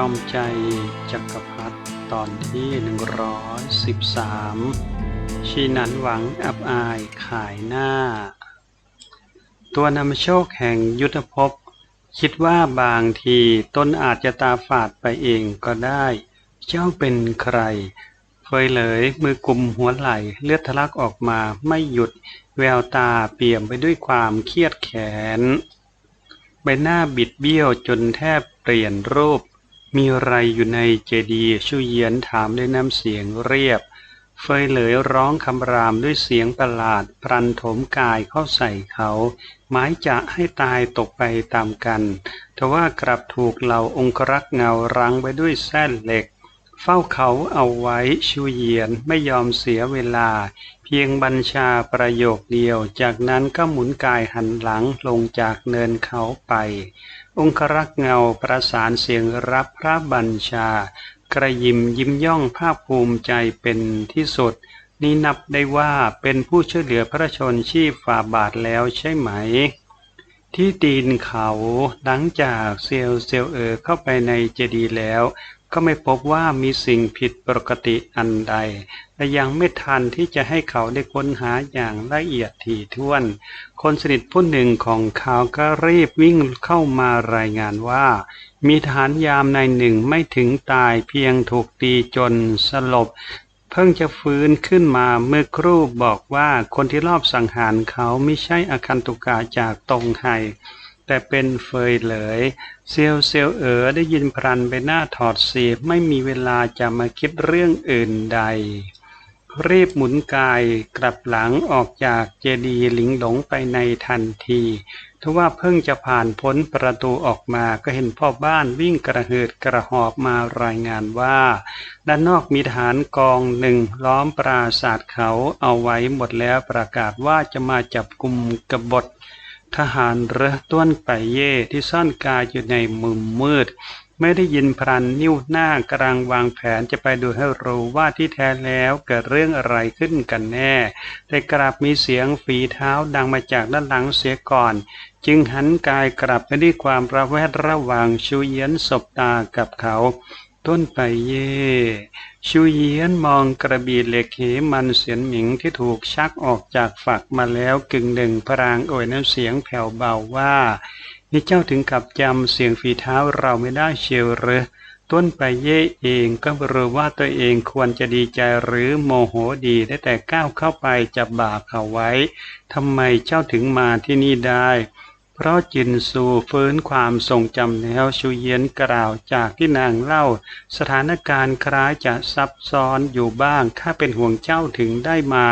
จอมใจจักรพรรดิตอนที่ 113 ชีนันหวังอับอายขายหน้า ตัวนำโชคแห่งยุทธภพ คิดว่าบางทีตนอาจจะตาฝาดไปเองก็ได้ เจ้าเป็นใครเฟยเลยมือกลุ่มหัวไหล่เลือดทะลักออกมาไม่หยุด แววตาเปี่ยมไปด้วยความเครียดแค้นใบหน้าบิดเบี้ยวจนแทบเปลี่ยนรูป มีอะไรอยู่ในเจดีย์ชูเยียนถามด้วยน้ำเสียงเรียบ เฟยเหลยร้องคำรามด้วยเสียงประหลาด พรันโถมกายเข้าใส่เขา หมายจะให้ตายตกไปตามกัน ทว่ากลับถูกเหล่าองครักษ์เงารั้งไว้ด้วยแส้นเหล็ก เฝ้าเขาเอาไว้ชูเยียนไม่ยอมเสียเวลา เพียงบัญชาประโยคเดียว จากนั้นก็หมุนกายหันหลังลงจากเนินเขาไป องครักษ์เงาประสานเสียงรับพระบัญชา กระยิมยิ้มย่องภาคภูมิใจเป็นที่สุด นี่นับได้ว่าเป็นผู้ช่วยเหลือพระชนชีพฝ่าบาทแล้วใช่ไหม ที่ตีนเขาหลังจากเซลเซลเออเข้าไปในเจดีย์แล้ว ก็ไม่พบว่ามีสิ่งผิดปกติอันใด และยังไม่ทันที่จะให้เขาได้ค้นหาอย่างละเอียดถี่ถ้วน คนสนิทผู้หนึ่งของเขาก็รีบวิ่งเข้ามารายงานว่า มีทหารยามนายหนึ่งไม่ถึงตายเพียงถูกตีจนสลบ เพิ่งจะฟื้นขึ้นมาเมื่อครู่บอกว่าคนที่รอบสังหารเขาไม่ใช่อคันตุกาจากตรงไฮแต่เป็นเฟยเหลย เซียวเซียวเอ๋อได้ยินพรันไปหน้าถอดสีไม่มีเวลาจะมาคิดเรื่องอื่นใด รีบหมุนกายกลับหลังออกจากเจดีย์หลิงหลงไปในทันทีทว่าเพิ่งจะผ่านพ้นประตูออกมาก็เห็นพ่อบ้านวิ่งกระหืดกระหอบมารายงานว่า ด้านนอกมีทหารกองหนึ่งล้อมปราศาสตร์เขาเอาไว้หมดแล้วประกาศว่าจะมาจับกลุ่มกบฏ ทหารเรือต้วนไปเย่ที่ซ่อนกายอยู่ในมุมมืด ไม่ได้ยินพรันนิ้วหน้ากำลังวางแผนจะไปดูให้รู้ว่าที่แท้แล้วเกิดเรื่องอะไรขึ้นกันแน่ แต่กลับมีเสียงฝีเท้าดังมาจากด้านหลังเสียก่อน จึงหันกายกลับไปด้วยความระแวดระวังชูเยียนสบตากับเขา ต้นไปเย่ชูเยียนมองกระบี่เหล็กเหมันเสียนหมิงที่ถูกชักออกจากฝักมาแล้วกึ่งหนึ่งพรางโอยน้ำเสียงแผ่วเบาว่านี่เจ้าถึงกับจำเสียงฝีเท้าเราไม่ได้เชียวหรือต้นไปเย่เองก็รู้ว่าตัวเองควรจะดีใจหรือโมโหดีได้แต่ก้าวเข้าไปจับบ่าเขาไว้ทำไมเจ้าถึงมาที่นี่ได้ เพราะจินซูฟื้นความทรงจำแล้วชูเยียนกล่าวจากที่นางเล่า สถานการณ์คล้ายจะซับซ้อนอยู่บ้างข้าเป็นห่วงเจ้าถึงได้มา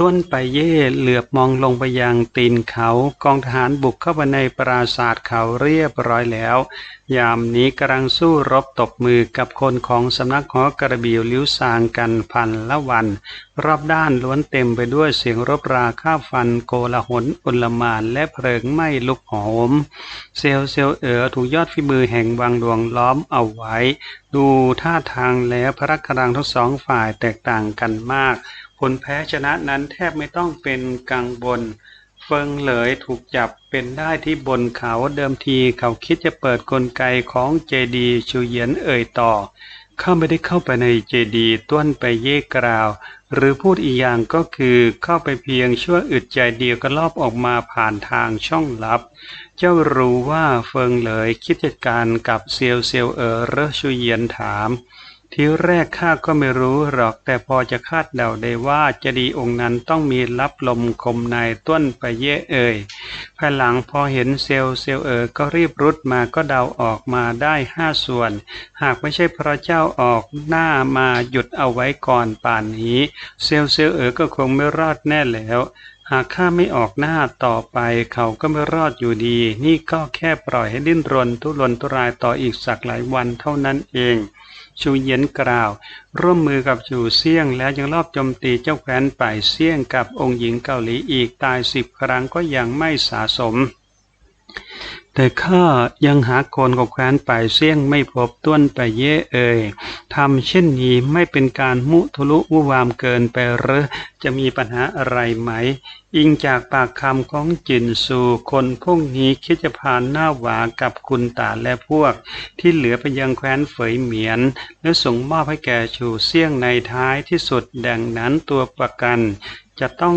ต้นไปเย่เหลือบมองลงไปยังตีนเขา กองทหารบุกเข้าไปในปราสาทเขาเรียบร้อยแล้ว ยามนี้กำลังสู้รบตบมือกับคนของสำนักหอกระบิวลิ้วสางกันพันละวัน รอบด้านล้วนเต็มไปด้วยเสียงรบราข้าฟันโกลาหลอุลมานและเพลิงไหม้ลุกโหม เซลเซลเอ๋อถูกยอดฝีมือแห่งวังดวงล้อมเอาไว้ ดูท่าทางแล้วพระกำลังทั้งสองฝ่ายแตกต่างกันมาก ผลแพ้ชนะนั้นแทบไม่ต้องเป็นกังวลเฟิงเหลยถูกจับเป็นได้ที่บนเขาเดิมทีเขาคิดจะเปิดกลไกของเจดีชูเยียนเอ่ยต่อ เข้าไม่ได้เข้าไปในเจดีต้วนไปเย่กล่าว หรือพูดอีกอย่างก็คือเข้าไปเพียงชั่วอึดใจเดียวก็ลอบออกมาผ่านทางช่องลับ เจ้ารู้ว่าเฟิงเหลยคิดจัดการกับเซียวเซียวเอ๋อเรอชูเยียนถาม ทีแรกข้าก็ไม่รู้หรอก แต่พอจะคาดเดาได้ว่าเจดีย์องค์นั้นต้องมีรับลมคมในต้นไปเย่เอ่ยภายหลังพอเห็นเซลเซลเอ๋อก็รีบรุดมาก็เดาออกมาได้ห้าส่วน หากไม่ใช่พระเจ้าออกหน้ามาหยุดเอาไว้ก่อนป่านนี้ เซลเซลเอ๋อก็คงไม่รอดแน่แล้วหากข้าไม่ออกหน้าต่อไปเขาก็ไม่รอดอยู่ดี นี่ก็แค่ปล่อยให้ดิ้นรนทุรนทุรายต่ออีกสักหลายวันเท่านั้นเอง ชูเยียนกล่าว ร่วมมือกับชูเซี่ยง แล้วยังรอบโจมตีเจ้าแคว้นป่ายเซี่ยงกับองค์หญิงเกาหลีอีกตายสิบครั้งก็ยังไม่สะสม แต่ข้ายังหาโคนกับแคว้นป่ายเซี่ยงไม่พบต้วนไปเย่เอ่ยทำเช่นนี้ไม่เป็นการมุทุลุวุวามเกินไปหรือจะมีปัญหาอะไรไหม อิงจากปากคำของจินสู่คนพวกนี้คิดจะผ่านหน้าหวากับคุณตาและพวก ที่เหลือไปยังแคว้นเฟยเหมียน และส่งมอบให้แก่ชูเซี่ยงในท้ายที่สุดดังนั้นตัวประกัน จะต้อง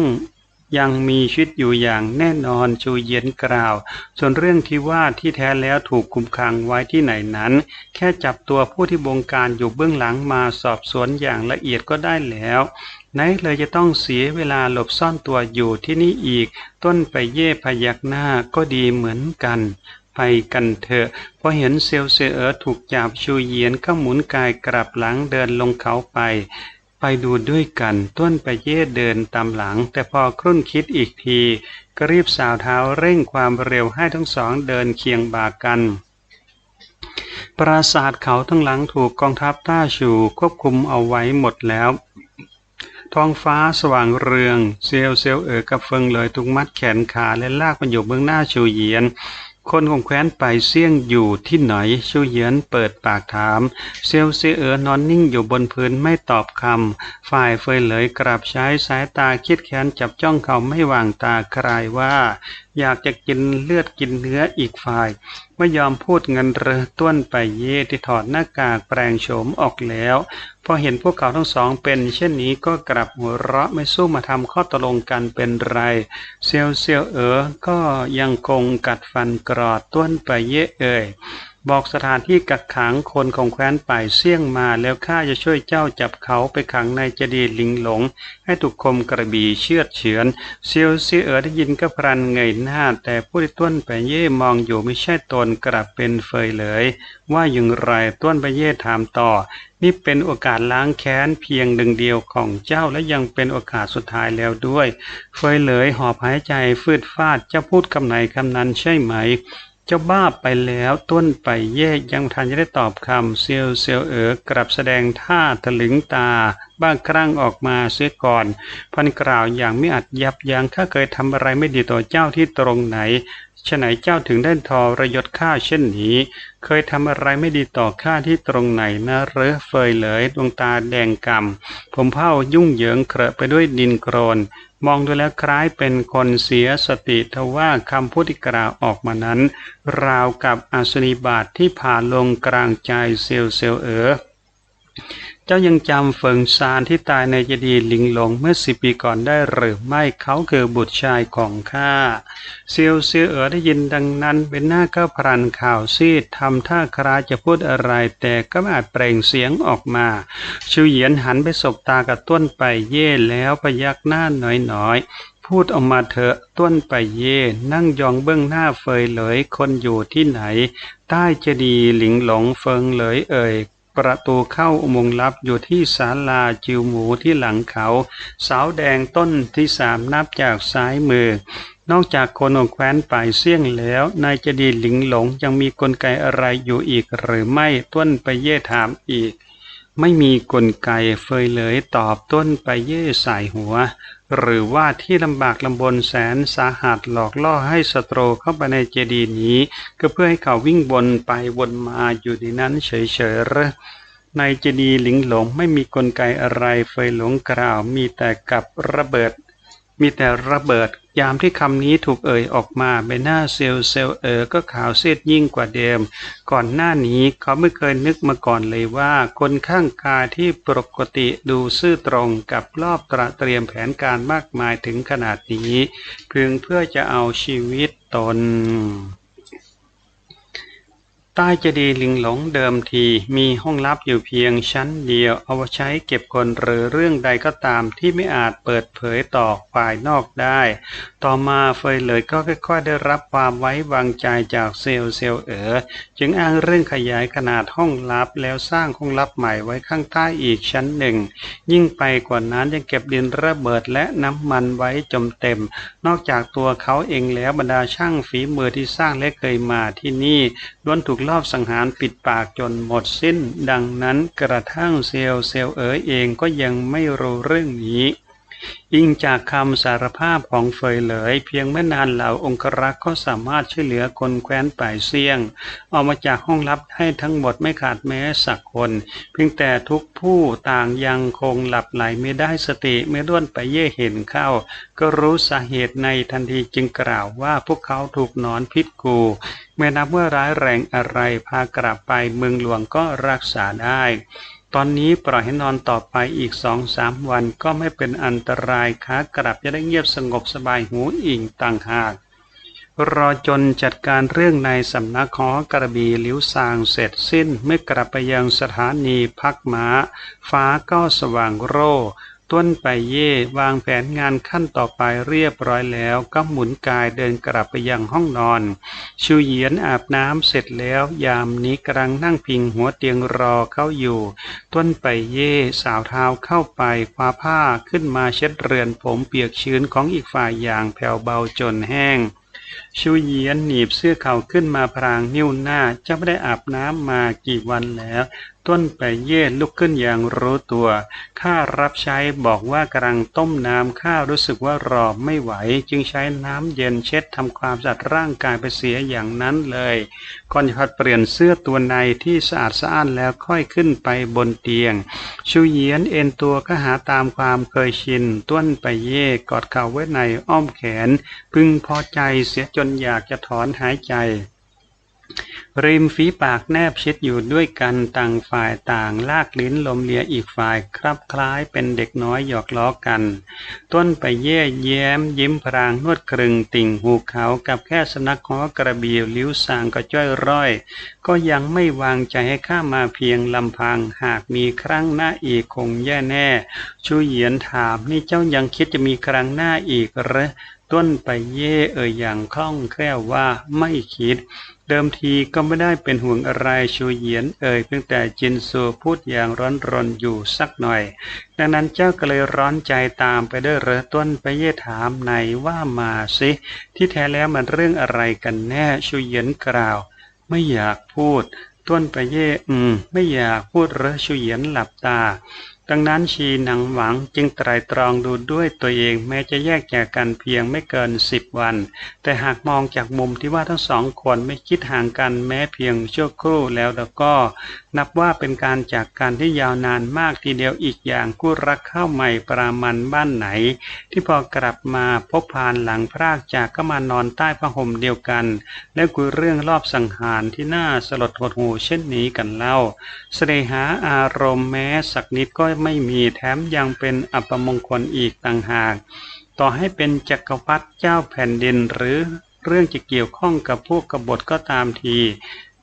ยังมีชีวิตอยู่อย่างแน่นอนชูเย็นกล่าว ส่วนเรื่องที่ว่าที่แท้แล้วถูกคุมขังไว้ที่ไหนนั้น แค่จับตัวผู้ที่บงการอยู่เบื้องหลังมาสอบสวนอย่างละเอียดก็ได้แล้วไหนเลยจะต้องเสียเวลาหลบซ่อนตัวอยู่ที่นี่อีก ต้นไปเย่พยักหน้าก็ดีเหมือนกันไปกันเถอะพอเห็นเซลเซเออถูกจับชูเยียนก็หมุนกายกลับหลังเดินลงเขาไป ไปดูด้วยกัน ต้นไปเย่เดินตามหลัง แต่พอครุ่นคิดอีกทีก็รีบสาวเท้าเร่งความเร็วให้ทั้งสองเดินเคียงบ่ากัน ปราสาทเขาทั้งหลังถูกกองทัพต้าชูควบคุมเอาไว้หมดแล้ว ท้องฟ้าสว่างเรือง เซียวเซียวเอ๋อกับเฟิงเลยถูกมัดแขนขาและลากมันอยู่เบื้องหน้าชูเยียน คนของแคว้นไปเสี่ยงอยู่ที่ไหนชูเยียนเปิดปากถาม เซียวเซเอ๋อนอนนิ่งอยู่บนพื้นไม่ตอบคำฝ่ายเฟยเหลยกลับใช้สายตาคิดแค้นจับจ้องเขาไม่วางตาคลายว่า อยากจะกินเลือดกินเนื้ออีกฝ่าย ไม่ยอมพูดเงินเรือต้วนไปเย่ที่ถอดหน้ากากแปลงโฉมออกแล้ว พอเห็นพวกเขาทั้งสองเป็น เช่นนี้ก็กลับหัวเราะไม่สู้มาทำข้อตกลงกันเป็นไร เซียวเซียวเอ๋อก็ยังคงกัดฟันกรอดต้วนไปเย่เอ่ยบอกสถานที่กักขังคนของแคว้นป่ายเสี่ยงมาแล้วข้าจะช่วยเจ้าจับเขาไปขังในเจดีย์ลิงหลง ให้ถูกคมกระบี่เชือดเฉือนเซียวเซียเอ๋อได้ยินก็พรันเงยหน้า แต่ผู้ที่ต้นไปเย่มองอยู่ไม่ใช่ตนกลับเป็นเฟยเลย ว่าอย่างไรต้นไปเย่ถามต่อ นี่เป็นโอกาสล้างแค้นเพียงหนึ่งเดียวของเจ้าและยังเป็นโอกาสสุดท้ายแล้วด้วย เฟยเลยหอบหายใจฟืดฟาดเจ้าพูดคำไหนคำนั้นใช่ไหม เจ้าบ้าไปแล้วต้นไปแยกยังทันจะได้ตอบคำเซียวเซียวเอ๋อกลับแสดงท่าถลึงตา บ้างครั้งออกมาเสียก่อน พันกล่าวอย่างไม่อาจยับยั้งข้าเคยทำอะไรไม่ดีต่อเจ้าที่ตรงไหนฉะไหนเจ้าถึงได้ทอระยศข้าเช่นนี้ เคยทำอะไรไม่ดีต่อข้าที่ตรงไหนนะเรอเฟยเลยดวงตาแดงกำผมเผ้ายุ่งเหยิงเคระไปด้วยดินโครน มองดูแล้วคล้ายเป็นคนเสียสติทว่าคำพูดที่กล่าวออกมานั้น ราวกับอาสนิบาตทที่ผ่าลงกลางใจเซลเซลเอ๋อ จ้ายังจำเฟิงซานที่ตายในเจดีย์ลิงหลงเมื่อสิบปีก่อนได้หรือไม่เขาคือบุตรชายของข้าเซียวเซียเอ๋อได้ยินดังนั้นเป็นหน้าก็พรันข่าวซีดทำท่าคราจะพูดอะไรแต่ก็ไม่อาจเปล่งเสียงออกมาชูเหยียนหันไปสบตากับต้นไปเย่แล้วพยักหน้าหน่อยๆ พูดออกมาเถอะต้นไปเย่นั่งยองเบื้องหน้าเฟยเลยคนอยู่ที่ไหน ใต้เจดีย์หลิงหลงเฟิงเลยเอ่ย ประตูเข้าอุโมงค์ลับอยู่ที่ศาลาจิวหมูที่หลังเขาเสาแดงต้นที่สามนับจากซ้ายมือ นอกจากคนองแคว้นป่ายเสี่ยงแล้วนายจดีหลิงหลงยังมีกลไกอะไรอยู่อีกหรือไม่ต้นไปเย่ถามอีก ไม่มีกลไกเฟยเลยตอบต้นไปเย่สายหัว หรือว่าที่ลำบากลำบนแสนสาหัสหลอกล่อให้สตรเข้าไปในเจดีย์นี้ ก็เพื่อให้เขาวิ่งวนไปวนมาอยู่ในนั้นเฉยๆในเจดีย์หลิงหลงไม่มีกลไกอะไรเฟยหลงกล่าว มีแต่กับระเบิด มีแต่ระเบิด ยามที่คำนี้ถูกเอ่ยออกมาใบหน้าเซลเซลเออก็ขาวเสียดยิ่งกว่าเดิม ก่อนหน้านี้เขาไม่เคยนึกมาก่อนเลยว่า คนข้างกายที่ปกติดูซื่อตรงกับรอบตระเตรียมแผนการมากมายถึงขนาดนี้เพียงเพื่อจะเอาชีวิตตน ใต้เจดีย์ลิงหลงเดิมทีมีห้องลับอยู่เพียงชั้นเดียวเอาไว้ใช้เก็บคนหรือเรื่องใดก็ตามที่ไม่อาจเปิดเผยต่อฝ่ายนอกได้ ต่อมาเฟยเลยก็ค่อยๆได้รับความไว้วางใจจากเซลเซลเอ๋อจึงอ้างเรื่องขยายขนาดห้องลับแล้วสร้างห้องลับใหม่ไว้ข้างใต้อีกชั้นหนึ่ง ยิ่งไปกว่านั้นยังเก็บดินระเบิดและน้ำมันไว้จมเต็ม นอกจากตัวเขาเองแล้วบรรดาช่างฝีมือที่สร้างและเคยมาที่นี่ล้วนถูกลอบสังหารปิดปากจนหมดสิ้น ดังนั้นกระทั่งเซลเซลเอ๋ยเองก็ยังไม่รู้เรื่องนี้ อิงจากคำสารภาพของเฟยเหลย เพียงไม่นานเหล่าองครักษ์ก็สามารถช่วยเหลือคนแคว้นป่ายเซียง ออกมาจากห้องลับให้ทั้งหมดไม่ขาดแม้สักคน เพียงแต่ทุกผู้ต่างยังคงหลับไหลไม่ได้สติไม่ด้วนไปเย่เห็นเข้า ก็รู้สาเหตุในทันทีจึงกล่าวว่าพวกเขาถูกนอนพิษกูไม่นับว่าร้ายแรงอะไรพากลับไปเมืองหลวงก็รักษาได้ ตอนนี้ปล่อยให้นอนต่อไปอีกสองสามวันก็ไม่เป็นอันตรายขากลับจะได้เงียบสงบสบายหูอิ่งต่างหาก รอจนจัดการเรื่องในสำนักขอกระบีลิ้วซางเสร็จสิ้นเมื่อกลับไปยังสถานีพักม้า ฟ้าก็สว่างโร่ ต้นไปเย่วางแผนงานขั้นต่อไปเรียบร้อยแล้ว ก็หมุนกายเดินกลับไปยังห้องนอน ชูเหยียนอาบน้ำเสร็จแล้ว ยามนี้กำลังนั่งพิงหัวเตียงรอเขาอยู่ ต้นไปเย่สาวเท้าเข้าไปคว้าผ้าขึ้นมาเช็ดเรือนผมเปียกชื้นของอีกฝ่ายอย่างแผ่วเบาจนแห้งชูเยียนหนีบเสื้อเข่าขึ้นมาพรางนิ้วหน้าจะไม่ได้อาบน้ำมากี่วันแล้ว ต้นไปเย่ลุกขึ้นอย่างรู้ตัว ข้ารับใช้บอกว่ากำลังต้มน้ำข้ารู้สึกว่ารอไม่ไหว จึงใช้น้ำเย็นเช็ดทำความสะอาดร่างกายไปเสียอย่างนั้นเลยก่อนจะผัดเปลี่ยนเสื้อตัวในที่สะอาดสะอ้านแล้วค่อยขึ้นไปบนเตียง ชูเยียนเอ็นตัวก็หาตามความเคยชิน ต้นไปเย่กอดเข่าไว้ในอ้อมแขน พึงพอใจเสียจนอยากจะถอนหายใจ ริมฝีปากแนบชิดอยู่ด้วยกันต่างฝ่ายต่างลากลิ้นลมเลียอีกฝ่ายครับคล้ายเป็นเด็กน้อยหยอกล้อกัน ต้นไปเย่แย้ม ยิ้มพรางนวดครึงติ่งหูเขากับแค่สนักหอกระบียวลิ้วสางก็จ้อยร้อย ก็ยังไม่วางใจให้ข้ามาเพียงลำพังหากมีครั้งหน้าอีกคงแย่แน่ ชูเหยียนถามนี่เจ้ายังคิดจะมีครั้งหน้าอีกหรอต้นไปเย่เอ่ยอย่างคล่องแคล่วว่าไม่คิด เดิมทีก็ไม่ได้เป็นห่วงอะไรชูเหยียนเอ่ยเพียงแต่จินซูพูดอย่างร้อนรนอยู่สักหน่อย ดังนั้นเจ้าก็เลยร้อนใจตามไปด้วยเรอต้นไปเย่ถามในว่ามาสิที่แท้แล้วมันเรื่องอะไรกันแน่ชูเหยียนกล่าว ไม่อยากพูด ต้นไปเย่อืม ไม่อยากพูดเหรอชูเหยียนหลับตา ดังนั้นชีหนังหวังจึงไตรตรองดูด้วยตัวเองแม้จะแยกจากกันเพียงไม่เกินสิบวัน แต่หากมองจากมุมที่ว่าทั้งสองคนไม่คิดห่างกันแม้เพียงชั่วครู่แล้วแล้วก็นับว่าเป็นการจากกันที่ยาวนานมากทีเดียวอีกอย่างคู่รักเข้าใหม่ปรามันบ้านไหน ที่พอกลับมาพบพานหลังพรากจากก็มานอนใต้ผ้าห่มเดียวกัน แล้วคุยเรื่องรอบสังหารที่น่าสลดหดหูเช่นนี้กันเล่าเสน่หาอารมณ์แม้สักนิดก็ไม่มีแถมยังเป็นอัปมงคลอีกต่างหาก ต่อให้เป็นจักรพรรดิเจ้าแผ่นดินหรือเรื่องจะเกี่ยวข้องกับพวกกบฏก็ตามที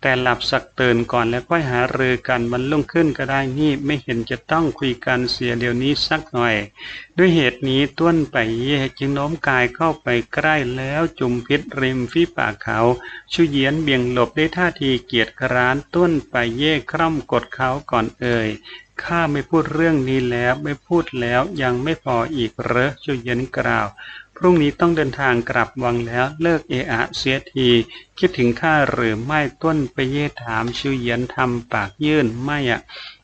แต่หลับสักตื่นก่อนแล้วค่อยหารือกันมันลุ่งขึ้นก็ได้นี่ไม่เห็นจะต้องคุยกันเสียเดี๋ยวนี้สักหน่อย ด้วยเหตุนี้ต้นไปเย่จึงโน้มกายเข้าไปใกล้แล้วจุมพิษริมฝีปากเขาชูเยียนเบี่ยงหลบได้ท่าทีเกียจคร้านต้นไปเย่คร่ำกดเขาก่อนเอ่ยข้าไม่พูดเรื่องนี้แล้วไม่พูดแล้วยังไม่พออีกเหรอชูเย็นกล่าว พรุ่งนี้ต้องเดินทางกลับวังแล้วเลิกเอะอะเสียที คิดถึงข้าหรือไม่ต้นไปเย่ถามชูเย็นทำปากยื่นไม่อะ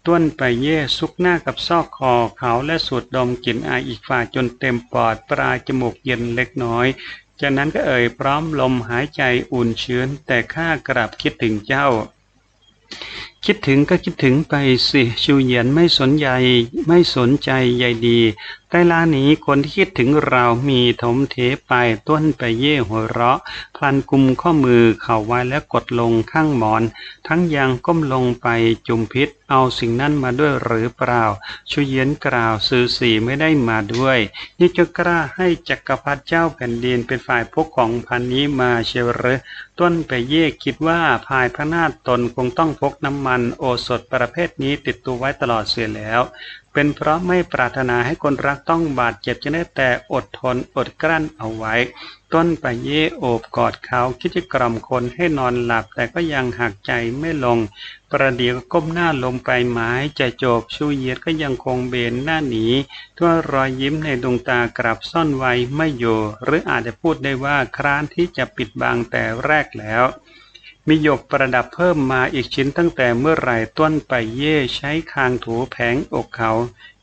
ต้นไปเย่ซุกหน้ากับซอกคอเขาและสูดดมกลิ่นอายอีกฝ่าจนเต็มปอดปลายจมูกเย็นเล็กน้อยจากนั้นก็เอ่ยพร้อมลมหายใจอุ่นชื้น แต่ข้ากลับคิดถึงเจ้า คิดถึงก็คิดถึงไปสิ ชูเหยียนไม่สนใจไม่สนใจใยดี แต่ลานี้คนที่คิดถึงเรามีถมเทไปต้นไปเย่หัวเราะ พลันกุมข้อมือเข่าไว้แล้วกดลงข้างหมอน ทั้งยังก้มลงไปจุมพิษ เอาสิ่งนั้นมาด้วยหรือเปล่าชูเยียนกล่าวสื่อสีไม่ได้มาด้วย นี่จะกล้าให้จักรพรรดิเจ้าแผ่นดินเป็นฝ่ายพกของพันนี้มาเชียวหรือต้นไปเย่คิดว่าภายพระนาถตนคงต้องพกน้ำมันโอสถประเภทนี้ติดตัวไว้ตลอดเสียแล้ว เป็นเพราะไม่ปรารถนาให้คนรักต้องบาดเจ็บจะได้แต่อดทนอดกลั้นเอาไว้ ต้นไปเย่โอบกอดเขาคิดจะกล่อมคนให้นอนหลับแต่ก็ยังหักใจไม่ลง ประเดี๋ยวก้มหน้าลงไปหมายใจโจบชูเยียดก็ยังคงเบนหน้าหนีทั่วรอยยิ้มในดวงตากลับซ่อนไว้ไม่อยู่ หรืออาจจะพูดได้ว่าคร้านที่จะปิดบังแต่แรกแล้ว มีหยกประดับเพิ่มมาอีกชิ้นตั้งแต่เมื่อไหร่ต้นไปเย่ใช้คางถูแผงอกเขา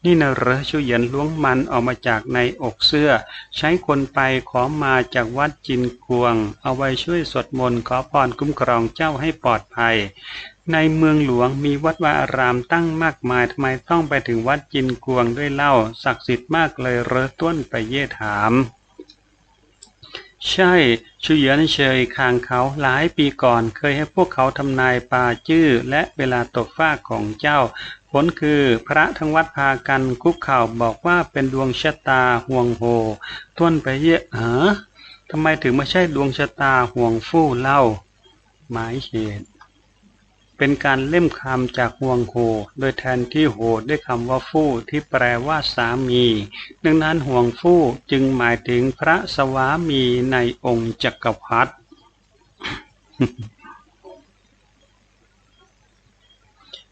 นี่นะเหรอชูเหยียนล้วงมันออกมาจากในอกเสื้อ ใช้คนไปขอมาจากวัดจินกวง เอาไว้ช่วยสวดมนต์ขอพรคุ้มครองเจ้าให้ปลอดภัย ในเมืองหลวงมีวัดวาอารามตั้งมากมายทำไมต้องไปถึงวัดจินกวงด้วยเล่า ศักดิ์สิทธิ์มากเลยเหรอต้นไปเย่ถาม ใช่ ชูเยือนเชยคางเขาหลายปีก่อนเคยให้พวกเขาทำนายปาจื้อและเวลาตกฟ้าของเจ้า ผลคือพระทั้งวัดพากันคุกเข่าบอกว่าเป็นดวงชะตาห่วงโหต้นไปเยอะเออทำไมถึงไม่ใช่ดวงชะตาห่วงฟู่เล่า หมายเหตุ เป็นการเล่มคำจากห่วงโห โดยแทนที่โหด้วยคำว่าฟู่ที่แปลว่าสามี ดังนั้นห่วงฟู่จึงหมายถึงพระสวามีในองค์จักรพรรดิ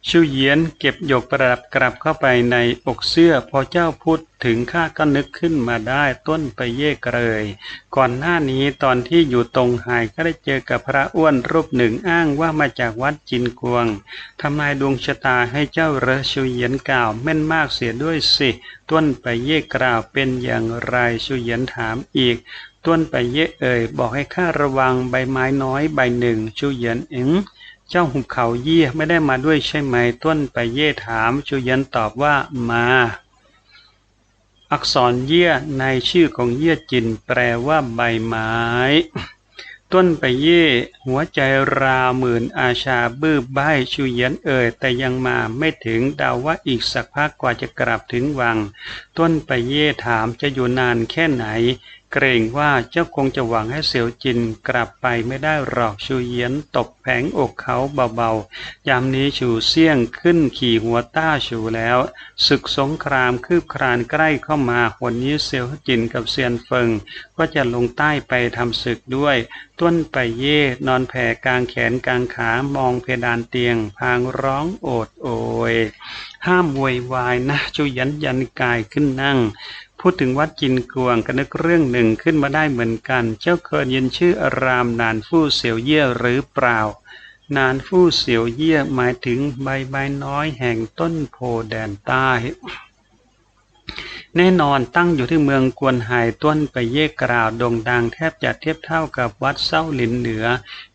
ชูเยียนเก็บหยกประดับกลับเข้าไปในอกเสื้อ พอเจ้าพูดถึงข้าก็นึกขึ้นมาได้ต้นไปเย่เกรยก่อนหน้านี้ตอนที่อยู่ตรงไห้ก็ได้เจอกับพระอ้วนรูปหนึ่งอ้างว่ามาจากวัดจินกวงทำนายดวงชะตาให้เจ้าเรอชูเยียนกล่าวแม่นมากเสียด้วยสิ ต้นไปเย่กล่าวเป็นอย่างไรชูเยียนถามอีกต้นไปเย่เอ่ยบอกให้ข้าระวังใบไม้น้อยใบหนึ่งชูเยียนเอ็ง เจ้าหุบเขาเยี่ยไม่ได้มาด้วยใช่ไหมต้นไปเย่ถามชูเยันตอบว่ามา อักษรเยี่ยในชื่อของเยี่ยจินแปลว่าใบไม้ ต้นไปเย่หัวใจราหมื่นอาชาบื้อใบชูเยันเอ่ยแต่ยังมาไม่ถึงดาวว่าอีกสักพักกว่าจะกลับถึงวัง ต้นไปเย่ถามจะอยู่นานแค่ไหน เกรงว่าเจ้าคงจะหวังให้เสี่ยวจินกลับไปไม่ได้หรอกชูเยียนตบแผงอกเขาเบาๆ ยามนี้ชูเสี่ยงขึ้นขี่หัวต้าชูแล้ว ศึกสงครามคืบครานใกล้เข้ามาวันนี้เสี่ยวจินกับเซียนเฟิง ก็จะลงใต้ไปทำศึกด้วย ต้นไปเย่นอนแผ่กลางแขนกลางขามองเพดานเตียง พางร้องโอดโอยห้ามวยวายนะชูยันยันกายขึ้นนั่ง พูดถึงวัดจินกวงก็นึกเรื่องหนึ่งขึ้นมาได้เหมือนกัน เจ้าเคยยินชื่ออารามนานฟู่เสียวเยี่ยหรือเปล่า นานฟู่เสียวเยี่ยหมายถึงใบใบน้อยแห่งต้นโพแดนใต้ แน่นอนตั้งอยู่ที่เมืองกวนไห่ต้นไปเย่กล่าวโด่งดังแทบจะเทียบเท่ากับวัดเส้าหลินเหนือ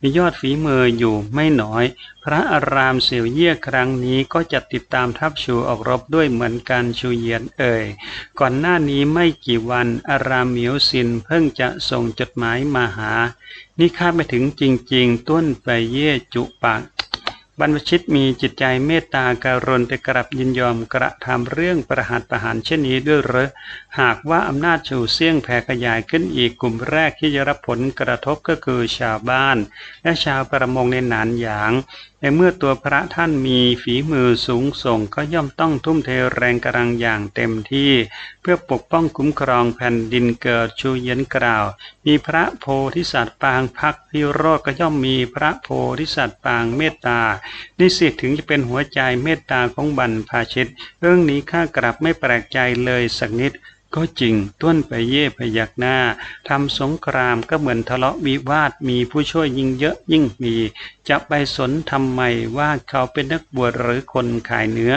มียอดฝีมืออยู่ไม่น้อย พระอารามเสียวเยี่ยครั้งนี้ก็จะติดตามทัพชูออกรบด้วยเหมือนกันชูเยียนเอ่ย ก่อนหน้านี้ไม่กี่วันอารามเหมียวซินเพิ่งจะส่งจดหมายมาหา นี่คาดไม่ถึงจริง ๆ ต้นไปเย่จุปาก บรรพชิตมีจิตใจเมตตาการุณแต่กลับยินยอมกระทำเรื่องประหัตประหารเช่นนี้ด้วยหรือหากว่าอำนาจชูเสี่ยงแผ่ขยายขึ้นอีกกลุ่มแรกที่จะรับผลกระทบก็คือชาวบ้าน และชาวประมงในหนานหยาง ในเมื่อตัวพระท่านมีฝีมือสูงส่งก็ย่อมต้องทุ่มเทแรงกำลังอย่างเต็มที่ เพื่อปกป้องคุ้มครองแผ่นดินเกิดชูเย็นกล่าว มีพระโพธิสัตว์ปางพักพิโรธก็ย่อมมีพระโพธิสัตว์ปางเมตตานี่สิถึงจะเป็นหัวใจเมตตาของบรรพชิต เรื่องนี้ข้ากลับไม่แปลกใจเลยสักนิด ก็จริงต้วนไปเย่พยักหน้าทำสงครามก็เหมือนทะเลาะวิวาทมีผู้ช่วยยิ่งเยอะยิ่งมี จะไปสนทำไมว่าเขาเป็นนักบวชหรือคนขายเนื้อ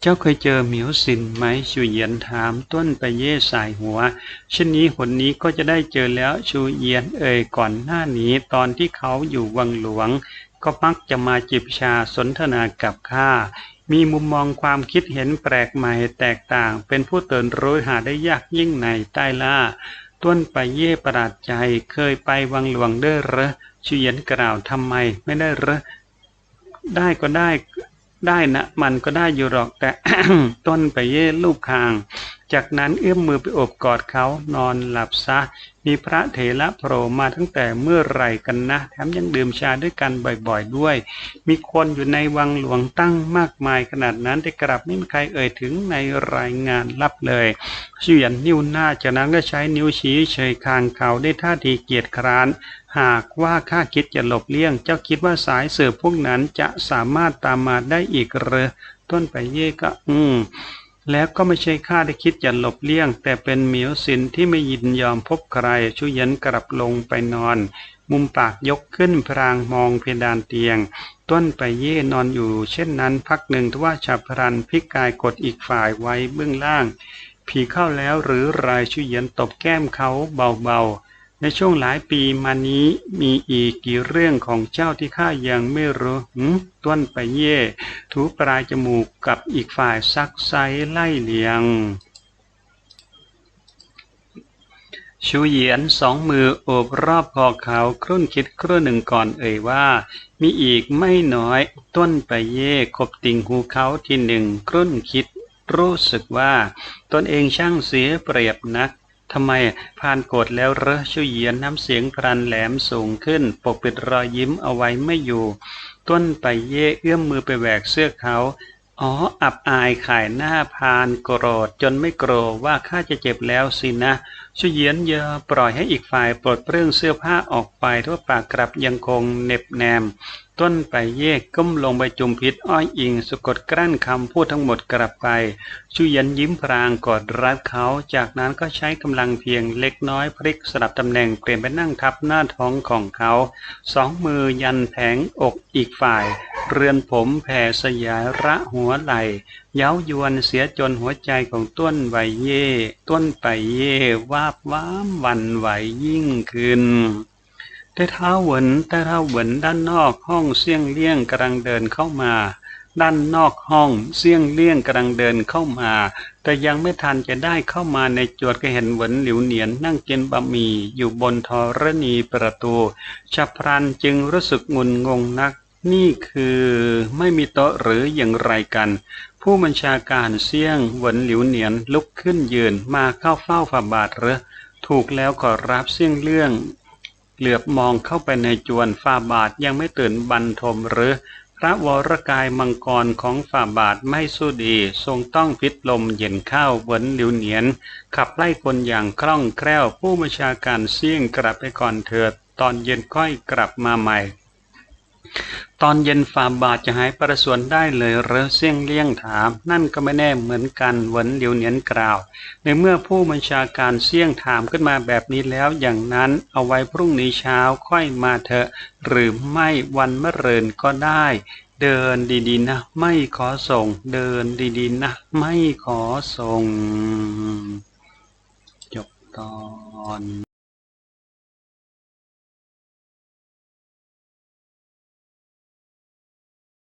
เจ้าเคยเจอเหมียวสินไหมชูเยียนถามต้นไปเย่สายหัวเช่นนี้หนนี้ก็จะได้เจอแล้วชูเยียนเอ่ยก่อนหน้านี้ตอนที่เขาอยู่วังหลวงก็มักจะมาจิบชาสนทนากับข้า มีมุมมองความคิดเห็นแปลกใหม่แตกต่าง เป็นผู้เตือนรู้หาได้ยากยิ่งในใต้ล่า ต้นไปเย่ประหลาดใจ เคยไปวังหลวงได้หรอชูเยียนกล่าวทำไมไม่ได้หรอได้ก็ได้ได้นะมันก็ได้อยู่หรอกแต่ต้นไปเย่ลูกคาง จากนั้นเอื้อมมือไปอบกอดเขานอนหลับซะ มีพระเถระโผล่มาตั้งแต่เมื่อไหร่กันนะ แถมยังดื่มชาด้วยกันบ่อยๆด้วย มีคนอยู่ในวังหลวงตั้งมากมายขนาดนั้นแต่กลับไม่มีใครเอ่ยถึงในรายงานลับเลยเฉียนนิ้วหน้าจากนั้นก็ใช้นิ้วชี้เฉยคางเขาได้ท่าทีเกียจคร้าน หากว่าข้าคิดจะหลบเลี่ยง เจ้าคิดว่าสายเสืบพวกนั้นจะสามารถตามมาได้อีกหรือต้นไปเย่ก็ อืม แล้วก็ไม่ใช่ข้าที่คิดจะหลบเลี่ยง แต่เป็นเหมียวสินที่ไม่ยินยอมพบใครชุเย็นกลับลงไปนอน มุมปากยกขึ้นพรางมองเพดานเตียง ต้นไปเย่นอนอยู่ เช่นนั้นพักหนึ่งทว่าฉับพลันพลิกกายกดอีกฝ่ายไว้เบื้องล่าง ผีเข้าแล้วหรือรายชุยเย็นตบแก้มเขาเบาๆ ในช่วงหลายปีมานี้มีอีกกี่เรื่องของเจ้าที่ข้ายังไม่รู้หืมต้นไปเย่ถูปลายจมูกกับอีกฝ่ายซักไซไล่เลียง ชูเหยียนสองมือโอบรอบคอเขาครุ่นคิดครู่หนึ่งก่อนเอ่ยว่า มีอีกไม่น้อย ต้นไปเย่ขบติ่งหูเขาทีหนึ่งครุ่นคิดรู้สึกว่า ตนเองช่างเสียเปรียบนัก ทำไมผ่านโกรธแล้วเรอชูเยียนน้ำเสียงพรันแหลมสูงขึ้น ปกปิดรอยยิ้มเอาไว้ไม่อยู่ ต้นไปเย่เอื้อมมือไปแหวกเสื้อเขาอ๋ออับอายขายหน้าพานโกรธจนไม่โกรธว่าข้าจะเจ็บแล้วสินะชุเยียนเยอปล่อยให้อีกฝ่ายปลดเปลื้องเสื้อผ้าออกไปทั่วปากกลับยังคงเน็บแนม ต้นไปเยกก้มลงไปจุมพิษอ้อยอิงสะกดกลั้นคำพูดทั้งหมดกลับไปชุยียนยิ้มพรางกอดรัดเขา จากนั้นก็ใช้กำลังเพียงเล็กน้อยพลิกสลับตำแหน่งเปลี่ยนไปนั่งทับหน้าท้องของเขา สองมือยันแผงอกอีกฝ่าย เรือนผมแผ่สยายระหัวไหลเย้ายวนเสียจนหัวใจของต้นใบเย่ ต้นไปเย่วาบว้ามวันไหวยิ่งขึ้น แต่ท้าเหวินแต่ท้าเหวินด้านนอกห้องเสี่ยงเลี่ยงกำลังเดินเข้ามา ด้านนอกห้องเสี่ยงเลี่ยงกำลังเดินเข้ามา แต่ยังไม่ทันจะได้เข้ามาในจวดก็เห็นเหวินหลิวเหนียนนั่งกินบะหมี่อยู่บนธรณีประตูฉับพลันจึงรู้สึกงุนงงนัก นี่คือไม่มีโต๊ะหรืออย่างไรกัน ผู้บัญชาการเสี่ยงเหวินหลิวเหนียนลุกขึ้นยืนมาเข้าเฝ้าฝ่าบาทหรือถูกแล้วขอรับเสี่ยงเรื่อง เหลือบมองเข้าไปในจวนฝ่าบาทยังไม่ตื่นบรรทมหรือ พระวรกายมังกรของฝ่าบาทไม่สู้ดี ทรงต้องพิษลมเย็นข้าวเวินหลิวเหนียน ขับไล่คนอย่างคล่องแคล่วผู้บัญชาการเสี่ยงกลับไปก่อนเถิด ตอนเย็นค่อยกลับมาใหม่ ตอนเย็นฝ่าบาทจะหายประสวนได้เลยเรือเสี่ยงเลี่ยงถาม นั่นก็ไม่แน่เหมือนกันเหวินเหลียวเหนียนกล่าว ในเมื่อผู้บัญชาการเสี่ยงถามขึ้นมาแบบนี้แล้วอย่างนั้นเอาไว้พรุ่งนี้เช้าค่อยมาเถอะ หรือไม่วันมะเรืนก็ได้ เดินดีๆนะ ไม่ขอส่ง เดินดีๆนะ ไม่ขอส่ง จบตอน